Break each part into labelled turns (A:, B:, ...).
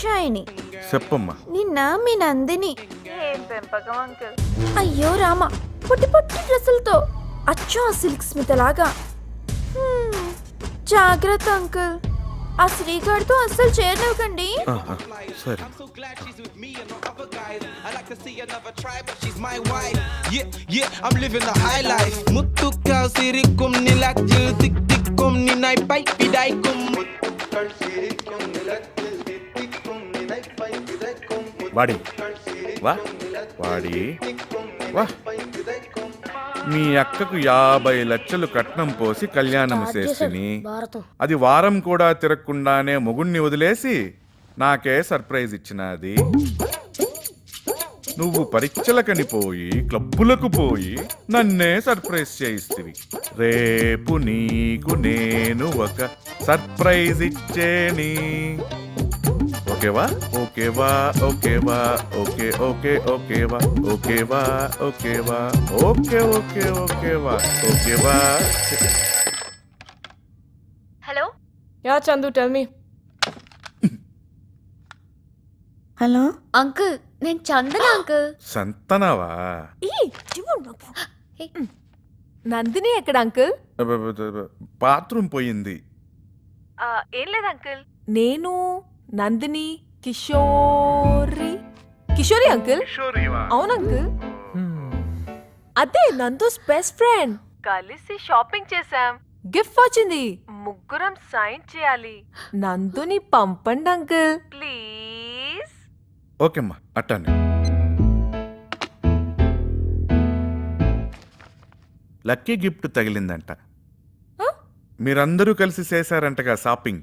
A: దాక్షాయిని
B: చెప్పమ్మా.
A: నిన్న మీ నందిని. అయ్యో రామ పొట్టి పొట్టి డ్రెస్సులతో అచ్చం ఆ సిల్క్ స్మిత లాగా హ్మ్, జాగ్రత్త అంకుల్. ఆ శ్రీగాడితో అస్సలు చేరనివ్వకండి.
B: సరే.
C: So glad she's with me and no other guys. I
B: వాడి. వా. వాడి. వా. మీ అక్కకు యాభై లక్షలు కట్నం పోసి కళ్యాణం చేసిని అది వారం కూడా తిరగకుండానే మొగుణ్ణి వదిలేసి నాకే సర్ప్రైజ్ ఇచ్చినది నువ్వు పరీక్షలకని పోయి క్లబ్బులకు పోయి నన్నే సర్ప్రైజ్ చేయిస్తివి. రేపు నీకు నేను ఒక సర్ప్రైజ్ ఇచ్చేని. ఓకేవా ఓకేవా ఓకేవా ఓకే ఓకే ఓకేవా ఓకేవా ఓకేవా ఓకే ఓకే ఓకేవా ఓకేవా
D: hello
E: ya Chandu tell me
A: hello
D: uncle నేను చందన అంకుల్
B: సంతనవా
E: నందిని ఎక్కడ అంకుల్
B: బాత్రూమ్ పోయింది
D: ఏం లేదు అంకుల్
E: నేను నందిని కిషోరి కిషోరి అంకుల్ అవును అంకుల్ అదే నందోస్ బెస్ట్ ఫ్రెండ్ కలిసి షాపింగ్ చేసాం గిఫ్ట్ వచ్చింది. ముగ్గురం సైన్ చేయాలి. నందుని పంపండి అంకుల్ ప్లీజ్
B: ఓకేమ్మా అట్టానే. లక్కీ గిఫ్ట్ తగిలిందంట. మీరందరూ కలిసి చేశారంటగా షాపింగ్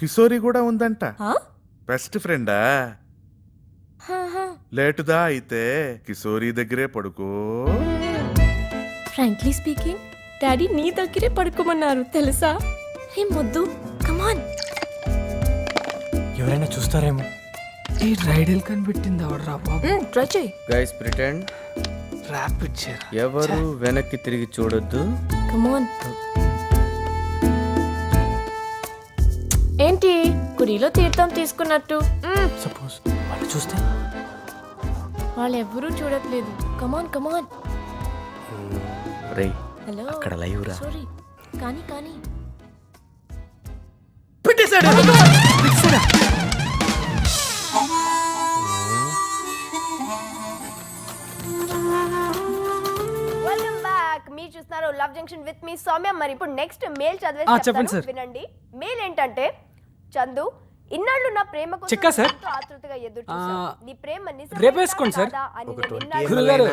B: కిషోరి కూడా ఉందంట. బెస్ట్ ఫ్రెండా. లేటుదా అయితే? కిషోరి దగ్గరే పడుకో.
F: ఫ్రాంక్లీ స్పీకింగ్ డాడీ నీ దగ్గరే పడుకోమన్నారు తెలుసా? హే మొద్దు కమాన్
G: ఎవరైనా చూస్తారేమో? ఈ రైడల్ కనిపెట్టింది ఎవడరా బాబు.
E: ట్రై చేయి.
H: గైస్ ప్రిటెండ్
G: ర్యాపిడ్
H: ఎవరు వెనక్కి తిరిగి చూడొద్దు.
F: కమాన్ ఏంటి గుడిలో తీర్థం తీసుకున్నట్టు?
G: సపోజ్ వాళ్ళు చూస్తే?
F: వాళ్ళెవ్వరూ చూడట్లేదు. కమాన్ కమాన్
H: రే
F: హలో
H: అక్కడ లైవ్ రా.
F: సారీ కానీ కానీ.
I: వెల్కమ్ బ్యాక్ మీరు చూస్తున్నారు love junction with me Soumya. మరి ఇప్పుడు నెక్స్ట్ మెయిల్ చదివే
G: సార్.
I: వినండి. మెయిల్ ఏంటంటే చందు ఇన్నాళ్ళు నా ప్రేమ కోసం
G: చెక్కా సార్?
I: ఎంతో ఆతృతగా ఎదురు నీ ప్రేమ నిజమేనా
G: రేపు వేసుకోండి సార్. గురుగారు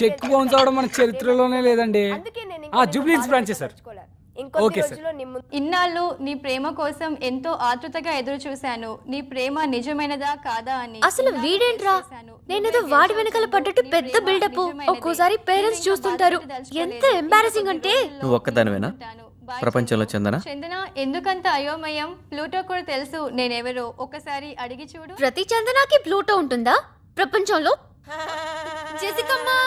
G: చెక్? బౌన్స్ అవడం మన చరిత్రలోనే లేదండి
I: అందుకే నేను
G: ఆ,
I: ఇంకా
G: జూబ్లీ
I: నిన్ను
G: హిల్స్ బ్రాంచే సార్.
I: ఇంకొద్ది
G: ఓకే సార్.
I: రోజుల్లో నీ
J: ఇన్నాళ్ళు నీ ప్రేమ కోసం ఎంతో ఆతృతగా ఎదురు చూశాను నీ ప్రేమ నిజమైనదా కాదా అని
F: అసలు వీడేంట్రా. నేనేదో వాడి వెనకాల. పడ్డట్టు పెద్ద బిల్డప్. ఒక్కోసారి పేరెంట్స్ చూస్తుంటారు ఎంత. ఎంబారసింగ్ అంటే
H: నువ్వు ఒక్కదానివేనా ప్రపంచంలో చందన?
J: చందన ఎందుకంత అయోమయం? ప్లూటో కూడా తెలుసు నేనెవరో? ఒకసారి అడిగి చూడు.
F: ప్రతి చందనాకి ప్లూటో ఉంటుందా? ప్రపంచంలో? జెసికమ్మా!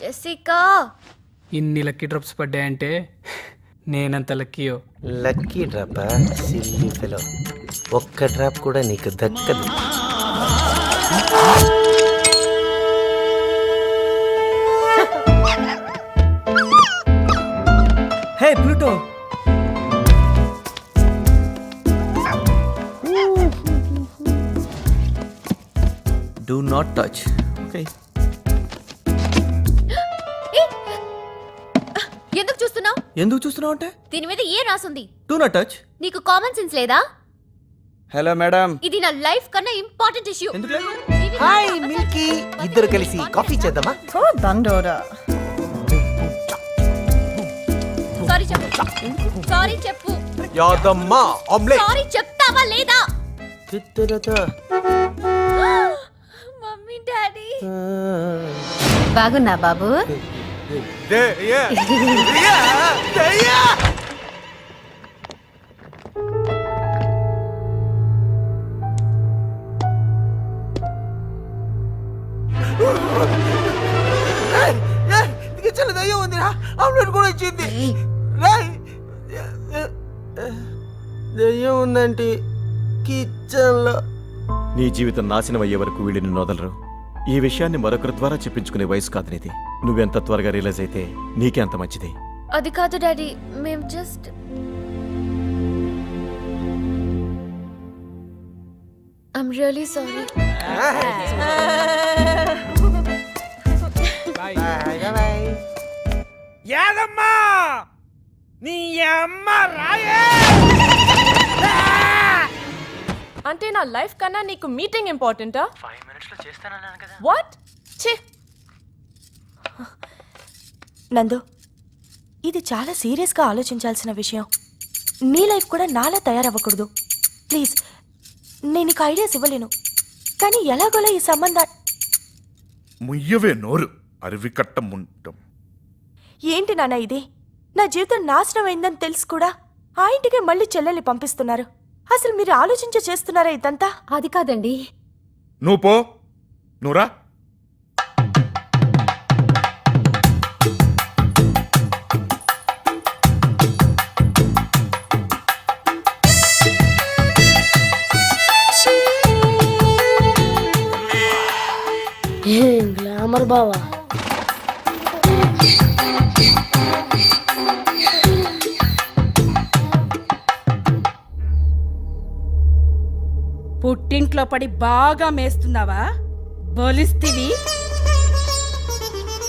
F: జెసికా!
G: ఇన్ని లక్కీ డ్రాప్స్ పడ్డాయంటే నేనంత లక్కీయో.
K: Lucky drop? Silly fellow. ఒక్క డ్రాప్ కూడా నీకు దక్కదు.
H: డూ నాట్ టచ్ ఓకే
F: ఎందుకు చూస్తున్నావు?
H: ఎందుకు చూస్తున్నావు అంటే?
F: దీని మీద ఏ రాసుంది?
H: డూ నాట్ టచ్
F: నీకు కామన్ సెన్స్ లేదా?
H: హలో మేడం
F: ఇది నా లైఫ్ కన్నా ఇంపార్టెంట్ ఇష్యూ
K: హాయ్ మిల్కీ ఇద్దరు కలిసి కాఫీ చేద్దామా?
F: సారీ చెప్పు. సారీ చెప్పు.
K: యాదమ్మా ఆమ్లెట్
F: సారీ చెప్తావా లేదా?
K: చిత్తులతో
F: మమ్మీ డాడీ.
D: బాగున్నా బాబు?
K: కిచెన్ దయ్యం ఉందిరా. ఆమ్లెట్ కూడా ఇచ్చింది. రేయ్.
D: దెయ్యం ఉందంటే కిచెన్లో
L: నీ జీవితం నాశనం అయ్యే వరకు వీళ్ళని నొదలరు ఈ విషయాన్ని మరొకరి ద్వారా చెప్పించుకునే వయసు కాదు నీది. నువ్వెంత త్వరగా రియలైజ్ అయితే నీకే అంత మంచిది.
F: అది కాదు డాడీ మేము జస్ట్ ఐమ్ రియలీ సారీ
G: యాదమ్మా! నీ అమ్మ రాయే!
M: అంటే నా లైఫ్ కన్నా నీకు మీటింగ్ ఇంపార్టెంటా?
D: ఫైవ్ మినిట్స్లో చేస్తానన్నాను కదా.
M: వాట్? ఛే!
N: నందు ఇది చాలా సీరియస్గా ఆలోచించాల్సిన విషయం. నీ లైఫ్ కూడా నాలా తయారవ్వకూడదు. ప్లీజ్ నేను నీకు ఐడియాస్ ఇవ్వలేను. కానీ ఎలాగోలా ఈ సంబంధ
B: ముయ్యవే నోరు అరివికట్ట ముంటం
N: ఏంటి నాన్న ఇది? నా జీవితం నాశనం అయిందని తెలుసు కూడా ఆ ఇంటికి మళ్ళీ చెల్లెల్ని పంపిస్తున్నారు. అసలు మీరు ఆలోచించే చేస్తున్నారా ఇదంతా?
F: అది కాదండి.
B: నువ్వు పో. నువ్వురా
N: గ్లామర్ బావా?
M: పుట్టింట్లో పడి బాగా మేస్తున్నావా? బలిస్తివి?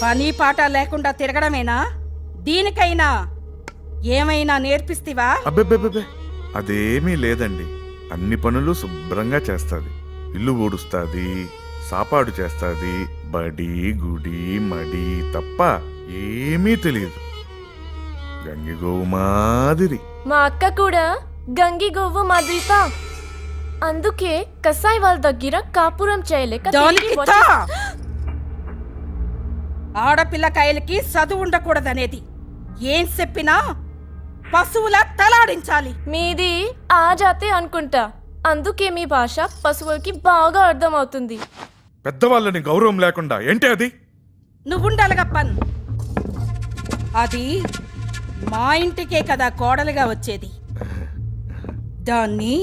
M: పని పాట లేకుండా తిరగడమేనా? దీనికైనా ఏమైనా నేర్పిస్తివా?
B: అబ్బెబ్బెబ్బెబ్బే అదేమీ లేదండి. అన్ని పనులు శుభ్రంగా చేస్తాది. ఇల్లు ఊడుస్తాది సాపాడు చేస్తాది బడి గుడి మడి తప్ప ఏమీ తెలియదు. గంగిగోవు మాదిరి.
O: మా అక్క కూడా గంగి గోవు మాదిరితా అందుకే కసాయి వాళ్ళ దగ్గర కాపురం చేయలేక తిరిగి! వచ్చేసా.
M: ఆడపిల్లకాయలకి చదువు ఉండకూడదనేది. ఏం చెప్పినా పశువుల తలాడించాలి.
O: మీది ఆ జాతే అనుకుంటా. అందుకే మీ భాష పశువులకి బాగా అర్థమవుతుంది.
B: పెద్దవాళ్ళని గౌరవం లేకుండా ఏంటి అది?
M: నువ్వుండాలిగా పన్ అది మా ఇంటికే కదా కోడలుగా వచ్చేది. దాన్ని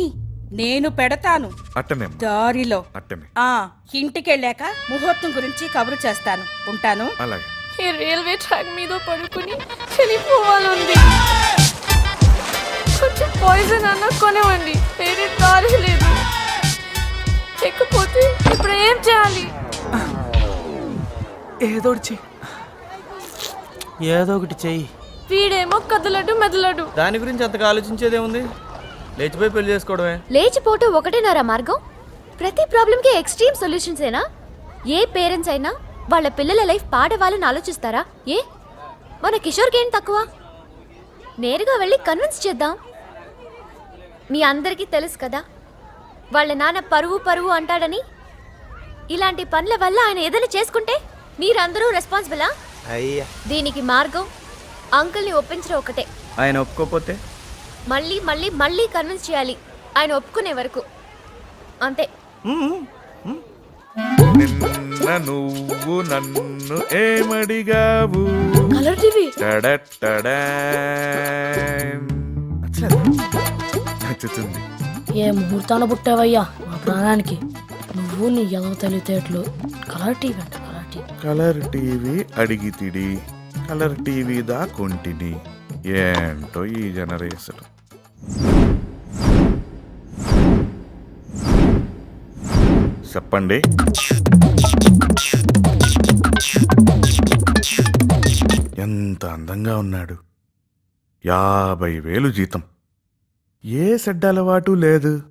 M: నేను పెడతాను.
B: అట్టనే
M: దారిలో.
B: అట్టనే
M: ఆ ఇంటికెళ్ళాక ముహూర్తం గురించి కబురు చేస్తాను. ఉంటాను?
B: అలాగే.
O: ఈ రైల్వే ట్రాక్ మీద పడుకుని చనిపోవాలంది కొంచెం పాయిజన్ అన్న కొనివ్వండి వేరే దారి లేదు. లేకపోతే ఇప్పుడు ఏం చేయాలి?
G: ఏదోటి చెయ్యి
D: ఏదో ఒకటి చెయ్యి.
O: వీడేమో కదలడు మెదలడు.
H: దాని గురించి అంతగా ఆలోచించేదేముంది? లేచిపోయి పెళ్ళి చేసుకోవడమే.
F: లేచిపోవటం ఒకటేనారా మార్గం? ప్రతి ప్రాబ్లంకి ఎక్స్ట్రీమ్ సొల్యూషన్స్ ఏనా? ఏ పేరెంట్స్ అయినా వాళ్ళ పిల్లల లైఫ్ పాడవాలని ఆలోచిస్తారా? ఏ? మన కిషోర్కి ఏం తక్కువ? నేరుగా వెళ్ళి కన్విన్స్ చేద్దాం. మీ అందరికీ తెలుసు కదా వాళ్ళ నాన్న పరువు పరువు అంటాడని? ఇలాంటి పనుల వల్ల ఆయన ఏదైనా చేసుకుంటే మీరందరూ రెస్పాన్సిబులా?
D: అయ్యా.
F: దీనికి మార్గం అంకుల్ని ఒప్పించడం ఒకటే.
H: ఆయన ఒప్పుకోపోతే
F: మళ్ళీ మళ్ళీ మళ్ళీ కన్విన్స్ చేయాలి. ఆయన ఒప్పుకునే వరకు. అంతే.
B: నిన్న నువ్వు నన్ను ఏమడిగావు?
N: Colour TV.
B: టడట్టడా. నచ్చుతుంది.
N: ఏ ముహూర్తాన పుట్టావయ్యా మా ప్రాణానికి? నువ్వు నీ ఎదవ తెలివితేటలు కలర్ టీవీ అంట కలర్ టీవీ.
B: కలర్ టీవీ అడిగితిడి కలర్ టీవీ దా కొంటిని ఏంటో ఈ జనరేషన్. చెప్పండి. ఎంత అందంగా ఉన్నాడు. యాభై వేలు జీతం. ఏ సెడ్ అలవాటు లేదు.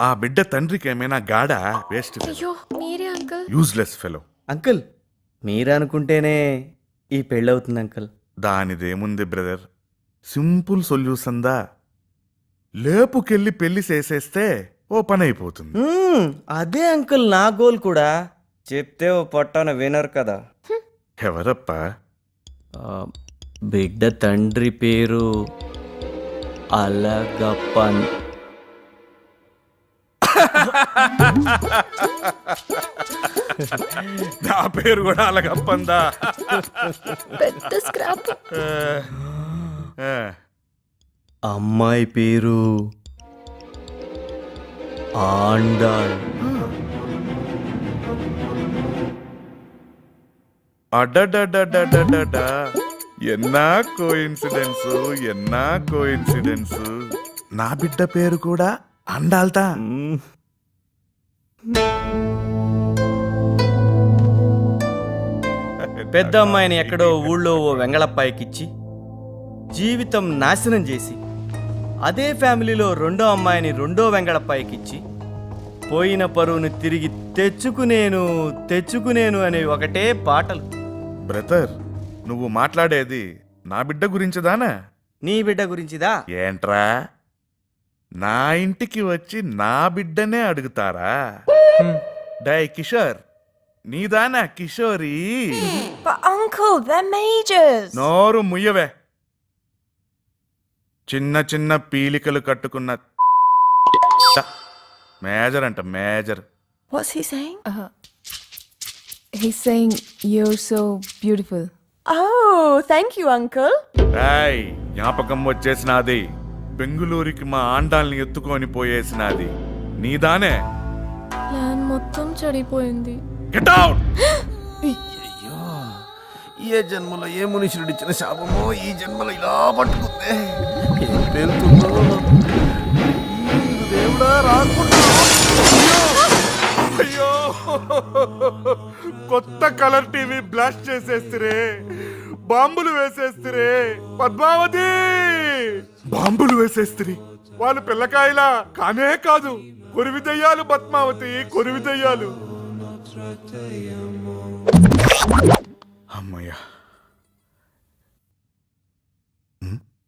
B: ఆ బిడ్డ తండ్రికి ఏమైనా గాడా? వేస్ట్.
F: అయ్యో మీరే అంకుల్.
B: Useless fellow.
H: అంకుల్ మీరు అనుకుంటేనే ఈ పెళ్ళి అవుతుంది అంకుల్.
B: దానిదేముంది బ్రదర్? సింపుల్ సొల్యూషన్ దా లేపుకెళ్ళి పెళ్ళి చేసేస్తే ఓ పని అయిపోతుంది
H: మ్మ్, అదే అంకుల్ నా గోల్ కూడా. చెప్తే ఓ పొట్టన వినరు కదా.
B: ఎవరప్పా?
H: బిడ్డ తండ్రి పేరు అలగప్పన్.
B: నా పేరు కూడా అలాగప్పందా?
F: పెద్ద స్క్రాప్
H: అమ్మాయి పేరు ఆండాళ్
B: అడడడడడడడ ఎన్నా కోఇన్సిడెన్స్ ఎన్నా కోఇన్సిడెన్స్ నా బిడ్డ పేరు కూడా అండాల్తా.
H: పెద్ద అమ్మాయిని ఎక్కడో ఊళ్ళో ఓ వెంగళప్పాయికిచ్చి జీవితం నాశనం చేసి అదే ఫ్యామిలీలో రెండో అమ్మాయిని రెండో వెంగళప్పాయికిచ్చి పోయిన పరువును తిరిగి తెచ్చుకునేను తెచ్చుకునేను అనే ఒకటే పాటలు.
B: బ్రదర్ నువ్వు మాట్లాడేది నా బిడ్డ గురించిదానా?
H: నీ బిడ్డ గురించిదా?
B: ఏంట్రా? నా ఇంటికి వచ్చి నా బిడ్డనే అడుగుతారా? డై Kishore నీదానా Kishori?
N: But uncle, they're majors.
B: నోరు ముయ్యవే. చిన్న చిన్న పీలికలు కట్టుకున్న మేజర్ అంట major.
N: What's he saying?
A: He's saying you're so beautiful.
N: Oh, thank you, uncle.
B: Rai జ్ఞాపకం వచ్చేసినాది. బెంగుళూరుకి మా ఆండాల్ని ఎత్తుకొని పోయేసినాది. నీదానే?
A: ప్లాన్ మొత్తం చెడిపోయింది.
B: గెట్ అవుట్
D: ఏ జన్మలో ఏ మునీశ్వరుడు ఇచ్చిన శాపమో ఈ జన్మలో ఇలా పట్టుకుందే. ఏం పేలుతుందో దేవుడా రాకుండా.
B: అయ్యో. కొత్త కలర్ టీవీ బ్లాస్ట్ చేసేస్తురే బాంబులు వేసేస్తురే పద్మావతి! బాంబులు వేసేస్తురి వాళ్ళు పిల్లకాయలా? కానే కాదు. కొరివి దయ్యాలు పద్మావతి కొరివి దయ్యాలు. అమ్మయ్యా.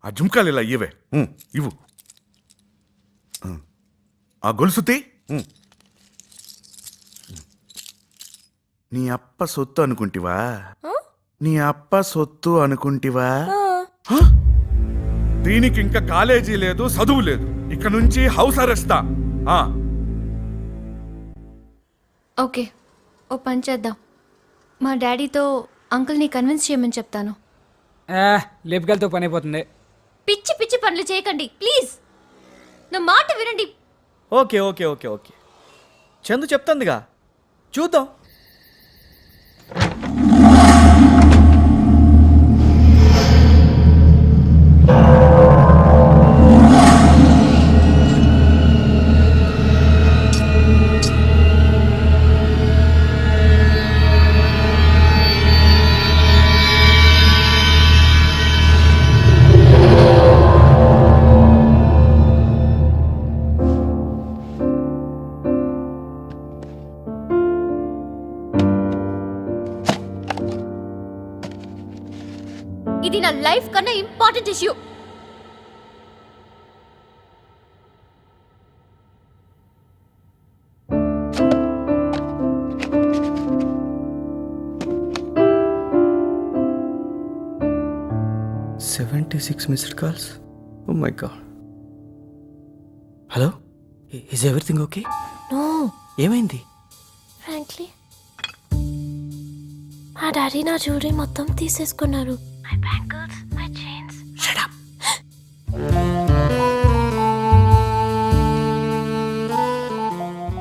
B: ఆ జుంకాలు ఇలా ఇవ్వే. ఉమ్, ఇవ్వు. ఆ గొలుసుతి? ఉమ్. నీ అప్ప సొత్తు అనుకుంటివా? నీ అప్ప సొత్తు అనుకుంటివా? హ? దీనికి ఇంకా కాలేజీ లేదు చదువు లేదు. ఇక నుంచి హౌస్ అరెస్టా. ఆ,
F: ఓకే. ఓ పని చేద్దాం. మా డాడీతో అంకుల్ని కన్విన్స్ చేయమని చెప్తాను.
G: లేపుకెళ్తే పని అయిపోతుంది
F: పిచ్చి పిచ్చి పనులు చేయకండి ప్లీజ్ నా మాట వినండి.
H: Okay okay okay okay. Chandu చెప్తుందిగా. చూద్దాం. Six missed calls oh my god hello is everything okay
N: No,
H: ఏమైంది?
N: Frankly. మా డాడీ నా జ్యువెలరీ మొత్తం తీసేసుకున్నారు. My bangles my chains shut up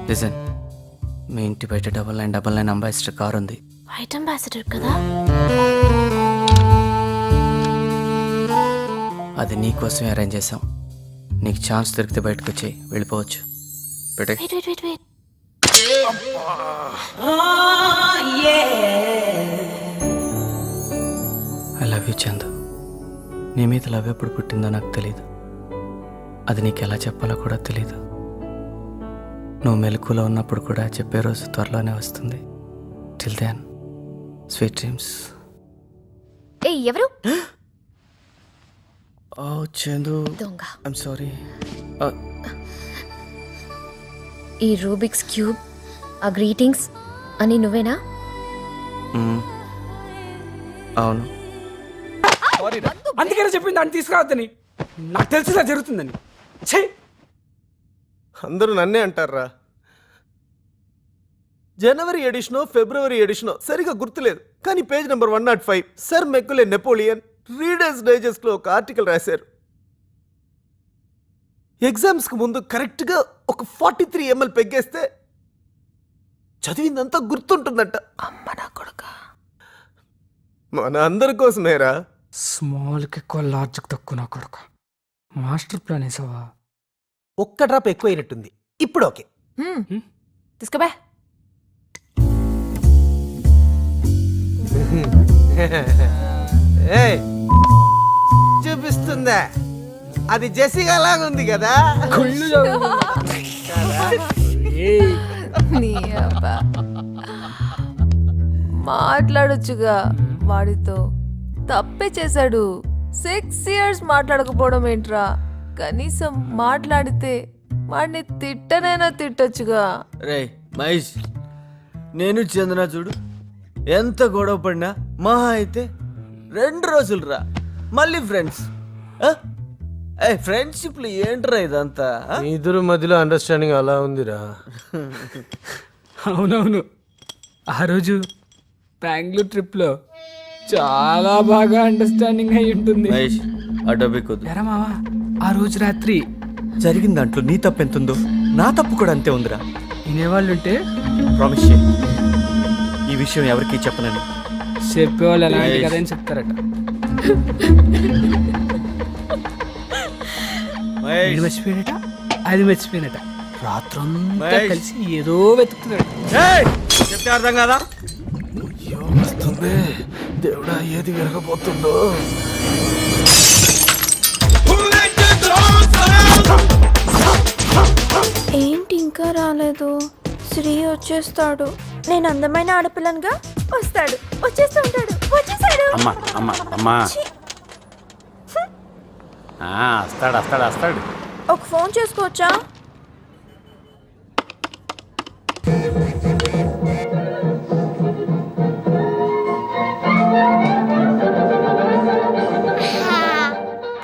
H: listen మీ ఇంటి బయట double nine double nine ambassador car ఉంది
N: white ambassador కదా?
H: అది నీకోసమే అరేంజ్ చేసాం నీకు ఛాన్స్ దొరికితే బయటకు వచ్చి వెళ్ళిపోవచ్చు. ఐ లవ్ యూ చందు నీ మీద లవ్ ఎప్పుడు పుట్టిందో నాకు తెలియదు అది నీకు ఎలా చెప్పాలో కూడా తెలియదు నువ్వు మెలకులో ఉన్నప్పుడు కూడా చెప్పే రోజు త్వరలోనే వస్తుంది. టిల్ దాన్ స్వీట్ డ్రీమ్స్
F: ఏ ఎవరు?
H: ఓ చందు.
F: దొంగ.
H: ఐమ్ సారీ
F: ఈ రూబిక్స్ క్యూబ్ ఆ గ్రీటింగ్స్ అని నువ్వేనా?
H: అవును.
G: అందుకనే చెప్పింది దాన్ని తీసుకురావద్దని. నాకు తెలిసి ఇలా జరుగుతుందని. ఛే.
D: అందరూ నన్నే అంటారా? జనవరి ఎడిషనో ఫిబ్రవరి ఎడిషనో సరిగా గుర్తులేదు. కానీ page number one not five sir Macaulay Napoleon readers డైజెస్ట్లో ఒక ఆర్టికల్ రాశారు.
P: ఎగ్జామ్స్కి ముందు కరెక్ట్గా ఒక ఫార్టీ త్రీ ఎంఎల్ పెగ్గేస్తే చదివిందంతా గుర్తుంటుందంట.
K: అమ్మ నా కొడుక.
P: మన అందరి కోసమేరా.
G: స్మాల్కి ఎక్కువ లార్జ్కి తక్కువ నా కొడుకు. మాస్టర్ ప్లాన్ వేసావా?
P: ఒక్క డ్రాప్ ఎక్కువైనట్టుంది. ఇప్పుడు ఓకే.
K: తీసుకుబే.
P: ఏయ్, చూపిస్తుందా అది జెసిగా లాగుంది కదా.
G: కళ్ళు
A: నీ అబ్బా. మాట్లాడొచ్చుగా వాడితో. తప్పే చేశాడు. సిక్స్ ఇయర్స్ మాట్లాడకపోవడం ఏంట్రా? కనీసం మాట్లాడితే వాడిని తిట్టనైనా తిట్టొచ్చుగా.
H: రే మహేష్ నేను చందన చూడు. ఎంత గొడవ పడినా మహా అయితే రెండు రోజులు రా. మళ్ళీ ఫ్రెండ్స్. ఏ ఫ్రెండ్షిప్లు ఏంట్రా ఇదంతా?
P: మీ ఇద్దరు మధ్యలో అండర్స్టాండింగ్ అలా ఉందిరా.
G: అవునవును. ఆ రోజు బెంగళూరు ట్రిప్లో చాలా బాగా అండర్స్టాండింగ్ అయి ఉంటుంది.
H: మహేష్ ఆ టాపిక్ వద్దు
G: ఎరా మావా ఆ రోజు రాత్రి
H: జరిగిన దాంట్లో నీ తప్పు ఎంత ఉందో నా తప్పు కూడా అంతే ఉందిరా.
G: వినేవాళ్ళు ఉంటే
H: ప్రామిస్ చేయి. ఈ విషయం ఎవరికీ చెప్పనని.
G: చెప్పేవాళ్ళు ఎలాంటి. కథ అని చెప్తారట. వీడు మర్చిపోయినట? అది మర్చిపోయినట. రాత్రంతా. కలిసి ఏదో వెతుకుతున్నాడు!
H: చెప్తే అర్థం కాదా?
P: వస్తుంది. దేవుడా ఏది విరగబోతుందో.
A: ఏంటి ఇంకా రాలేదు? శ్రీ వచ్చేస్తాడు. నేను అందమైన ఆడపిల్లనుగా వస్తాడు. వచ్చేస్తూ ఉంటాడు. వచ్చేసాడు.
Q: అమ్మా అమ్మా అమ్మా. వస్తాడు వస్తాడు వస్తాడు.
A: ఒక ఫోన్ చేసుకోవచ్చా?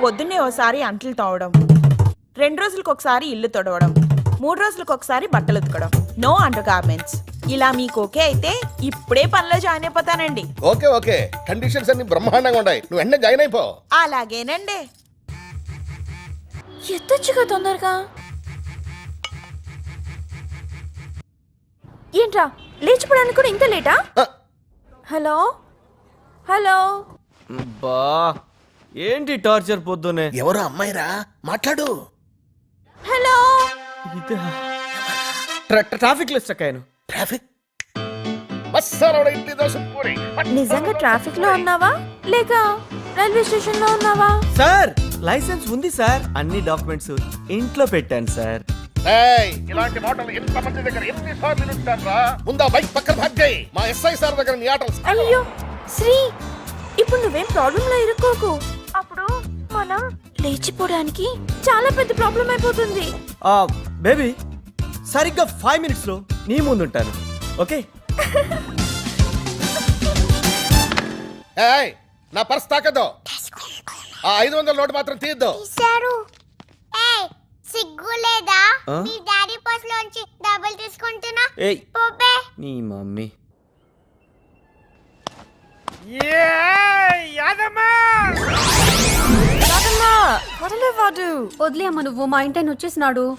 R: పొద్దున్నే ఓసారి అంట్లు తోవడం. రెండు రోజులకు ఒకసారి ఇల్లు తొడవడం. మూడు రోజులకు ఒకసారి బట్టలు ఉతకడం. No undergarments. ఇలా మీకు ఓకే అయితే ఇప్పుడే పనిలో జాయిన్ అయిపోతానండి.
P: Okay okay. కండిషన్స్ అన్ని బ్రహ్మాండంగా ఉన్నాయి. నువ్వు వెంటనే జాయిన్ అయిపో.
R: అలాగేనండి.
A: ఎత్తొచ్చుగా తొందరగా. ఏంట్రా లేచిపోవడానికి కూడా ఇంత లేటా? హలో? హలో?
H: బా ఏంటి టార్చర్ పొద్దునే
P: ఎవరు అమ్మాయిరా మాట్లాడు.
A: హలో?
H: ట్రాఫిక్లో స్టక్ అయ్యాను
P: ట్రాఫిక్?
A: నిజంగా ట్రాఫిక్లో ఉన్నావా? లేక రైల్వే స్టేషన్లో ఉన్నావా?
H: సార్! లైసెన్స్ ఉంది సార్. అన్ని డాక్యుమెంట్స్ ఇంట్లో పెట్టాను సార్.
P: ఇలాంటి మాటలు ఎంత మంది దగ్గర ఎన్నిసార్లు వినుంటారా ముందా బైక్ పక్కన భాగ్ చేయి. మా ఎస్ఐ సార్ దగ్గర నీ ఆటలు
A: అయ్యో శ్రీ ఇప్పుడు నువ్వేం ప్రాబ్లం లో ఇరుక్కోకు? అప్పుడు మనం లేచిపోవడానికి చాలా పెద్ద ప్రాబ్లం అయిపోతుంది.
H: ఆ బేబీ సరిగ్గా ఫైవ్ మినిట్స్లో నీ ముందు ఉంటాను ఓకే
P: ఏయ్ నా పర్స్ తాకద్దు. ఆ ఐదు వందల నోటు మాత్రం తీయద్దు
S: సిగ్గు లేదా?
H: ఆ?
S: మీ డాడీ పర్స్ లోంచి డబ్బులు తీసుకుంటున్నా?
H: ఏయ్.
S: పోపే.
H: నీ మమ్మీ.
A: వాడు.
F: వదిలే అమ్మ నువ్వు మా ఇంటి ఆయన వచ్చేసినాడు.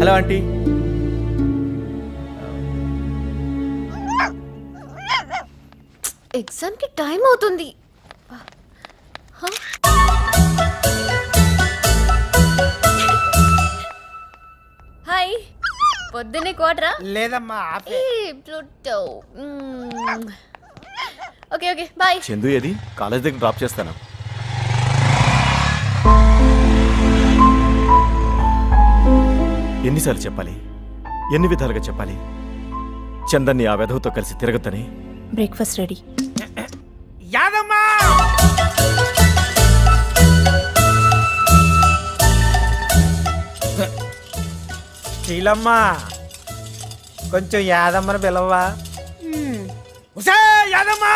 H: Hello
F: aunty. ఎగ్జామ్కి టైం అవుతుంది? హాయ్. పొద్దున్నే కోటరా
P: లేదమ్మా
F: ఏ Pluto. Hmm. Okay okay bye.
L: Chandu ఏది? కాలేజ్ దగ్గర డ్రాప్ చేస్తాను. ఎన్నిసార్లు చెప్పాలి? ఎన్ని విధాలుగా చెప్పాలి? చందన్ని ఆ వెధవతో కలిసి తిరగద్దని.
K: Breakfast
P: ready.
Q: శీలమ్మా కొంచెం యాదమ్మని పిలవా
P: యాదమ్మా!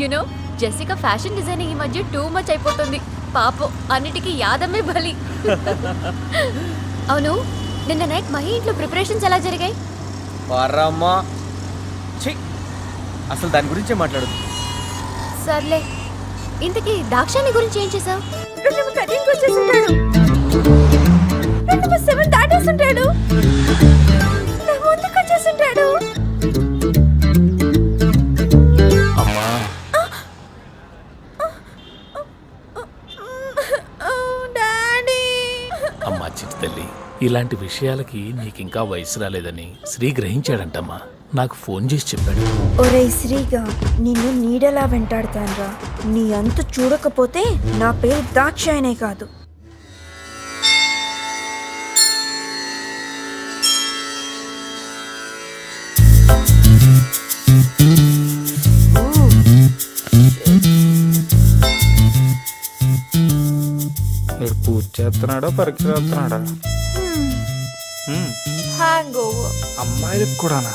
F: You know Jessica fashion designing ఈ మధ్య టూ మచ్ అయిపోతుంది. పాపం అన్నిటికీ యాదమ్మే బలి. అవును నిన్న నైట్ మహి ఇంట్లో ప్రిపరేషన్స్ ఎలా జరిగాయి?
H: పరమా ఛీ అసలు దాని గురించే మాట్లాడదు
F: సర్లే ఇంతకీ దాక్షాని గురించి ఏం చేసావు
A: సెవెన్ నా ముందుకు
T: అమ్మా.
A: డాడీ.
Q: అమ్మా చిట్టి తల్లి ఇలాంటి విషయాలకి నీకింకా వయసు రాలేదని శ్రీ గ్రహించాడంటమ్మా. నాకు ఫోన్ చేసి చెప్పాడు.
A: ఒరే శ్రీగా నిన్ను నీడలా వెంటాడతాన్రా. నీ అంతు చూడకపోతే నా పేరు దాక్షాయనే కాదు.
T: మీరు పూజ చేస్తున్నాడా పరీక్ష చేస్తున్నాడా
A: హ్యాంగ్ ఓవర్.
G: అమ్మాయిలకు కూడానా?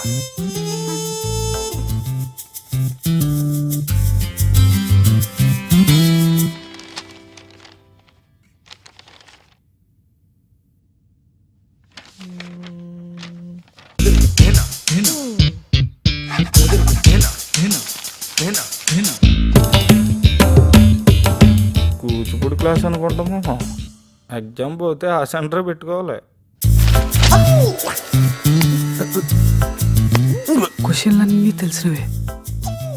T: ఎగ్జామ్ పోతే ఆ సెంటర్ పెట్టుకోవాలి.
G: క్వశ్చన్లన్నీ తెలిసినవే.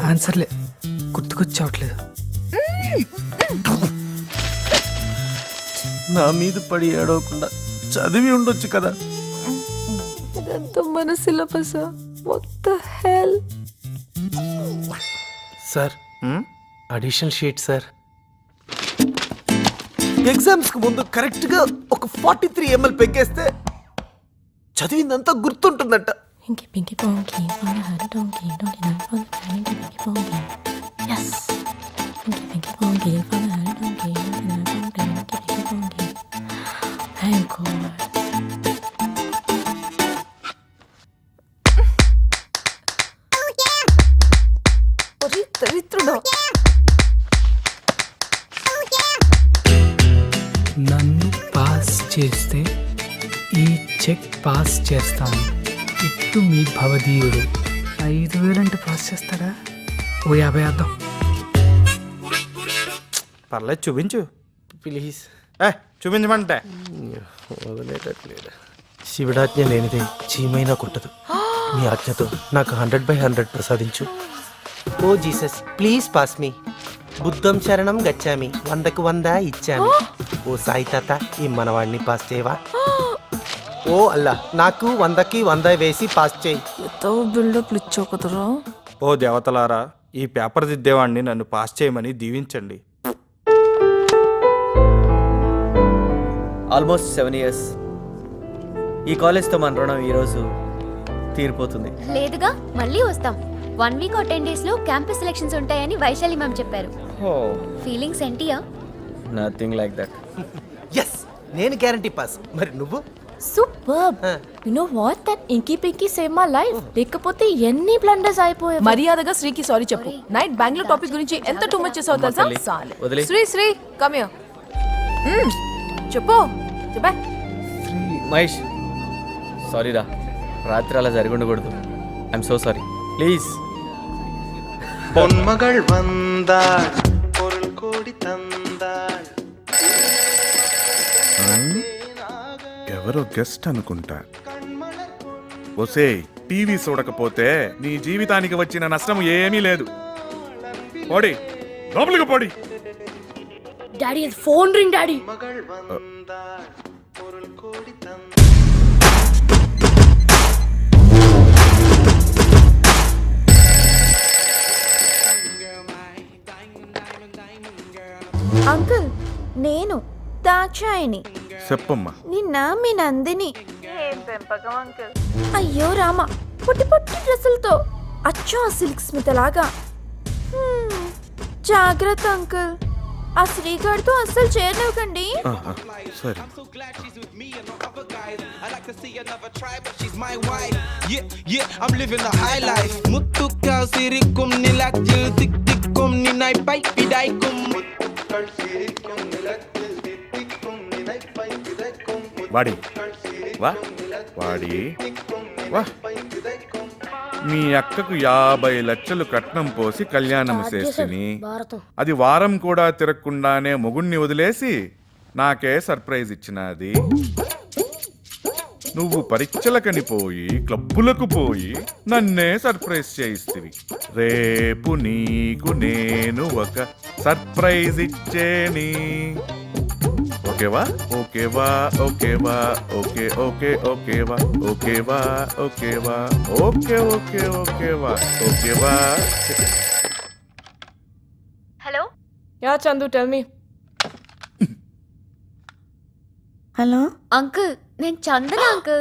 G: ఆన్సర్లే గుర్తుకొచ్చావట్లేదు.
H: నా మీద పడి ఏడవకుండా చదివి ఉండొచ్చు కదా.
A: ఇదంతా మన సిలబస్. మొత్తం
Q: hell sir additional sheet
H: sir. ఎగ్జామ్స్కి ముందు కరెక్ట్గా ఒక ఫార్టీ త్రీ ఎంఎల్ పెంకేస్తే చదివిందంతా గుర్తుంటుందట.
A: I'm
G: cool. పాస్ చేస్తాను ఇట్టు మీ భవదీయుడు. ఐదు వేలంటే పాస్ చేస్తాడా? ఓ యాభై అర్థం.
T: పర్లేదు చూపించు. ప్లీజ్. ఏ చూపించమంటే.
H: వదిలేటట్లేదు. శివుడాజ్ఞ లేనిదే చీమైనా కుట్టదు. మీ ఆజ్ఞతో నాకు హండ్రెడ్ బై హండ్రెడ్ ప్రసాదించు.
K: Oh Jesus please pass me. బుద్ధం శరణం గచ్చామి. వందకు వంద ఇచ్చామి. ఓ సాయి తాత ఈ మనవాడిని పాస్ చేయవా? ఓ అల్లా నాకు వందకి వంద వేసి పాస్ చేయి.
N: ఎంతో బిల్డప్లు ఇచ్చోకుతురు
T: ఓ దేవతలారా ఈ పేపర్ దిద్దేవాడిని నన్ను పాస్ చేయమని దీవించండి.
H: ఆల్మోస్ట్ సెవెన్ ఇయర్స్ ఈ కాలేజ్తో మన రుణం ఈరోజు తీరిపోతుంది.
F: లేదుగా మళ్ళీ వస్తాం. వన్ వీక్ ఆర్ టెన్ డేస్లో క్యాంపస్ సెలక్షన్స్ ఉంటాయని వైశాలి మ్యామ్ చెప్పారు.
H: ఓ.
F: ఫీలింగ్స్ ఏంటియా
H: నథింగ్ లైక్ దట్
K: ఎస్ నేను గ్యారంటీ పాస్ మరి నువ్వు?
N: Super you know what that inky pinky save my life లేకపోతే ఎన్ని బ్లండర్స్ అయిపోయాయి
E: మర్యాదగా శ్రీకి సారీ చెప్పు నైట్ బెంగళూరు టాపిక్ గురించి ఎంత టూ మచ్ చేసావు తెలుసా
H: తల్లి,
E: చాలు
H: వదిలే.
E: శ్రీ శ్రీ కమ్యో చెప్పు చెప్పా
H: మహేష్ సారీ రా రాత్రి అలా జరిగి ఉండకూడదు ఐఎమ్ సో సారీ ప్లీజ్
C: பொன்மகள் வந்தாள் பொருள் கோடி தந்தாள்
B: ఎవరో గెస్ట్ అనుకుంటా. ఒసే టీవీ చూడకపోతే నీ జీవితానికి వచ్చిన నష్టం ఏమీ లేదు. పోడి లోపలికి పోడి.
C: Daddy phone ring daddy.
A: Uncle నేను దాక్షాయిని
B: చెప్పమ్మా.
A: నిన్న మీ నందిని అయ్యో రామా పొట్టి పొట్టి డ్రెస్సులతో అచ్చో సిల్క్ స్మిత లాగా. జాగ్రత్త అంకుల్. ఆ శ్రీగారితో అస్సలు
C: చేరలేవుకండి ముత్తు కాసిరికుం నిలక్ జిల్ తిక్ తిక్కుం నినై పై పిడైకుం ముత్తు కాసిరికుం నిలక్ జిల్
B: వాడి. వా. వాడి. వా. మీ అక్కకు యాభై లక్షలు కట్నం పోసి కళ్యాణం చేసిని అది వారం కూడా తిరగకుండానే మొగుణ్ణి వదిలేసి నాకే సర్ప్రైజ్ ఇచ్చినది. నువ్వు పరీక్షలకని పోయి క్లబ్బులకు పోయి నన్నే సర్ప్రైజ్ చేయిస్తివి. రేపు నీకు నేను ఒక సర్ప్రైజ్ ఇచ్చేని. ఓకేవా ఓకేవా ఓకేవా ఓకే ఓకే ఓకేవా ఓకేవా ఓకేవా ఓకే ఓకే ఓకేవా ఓకేవా
F: hello
N: ya Chandu tell me
E: hello
F: uncle నేను చందన అంకుల్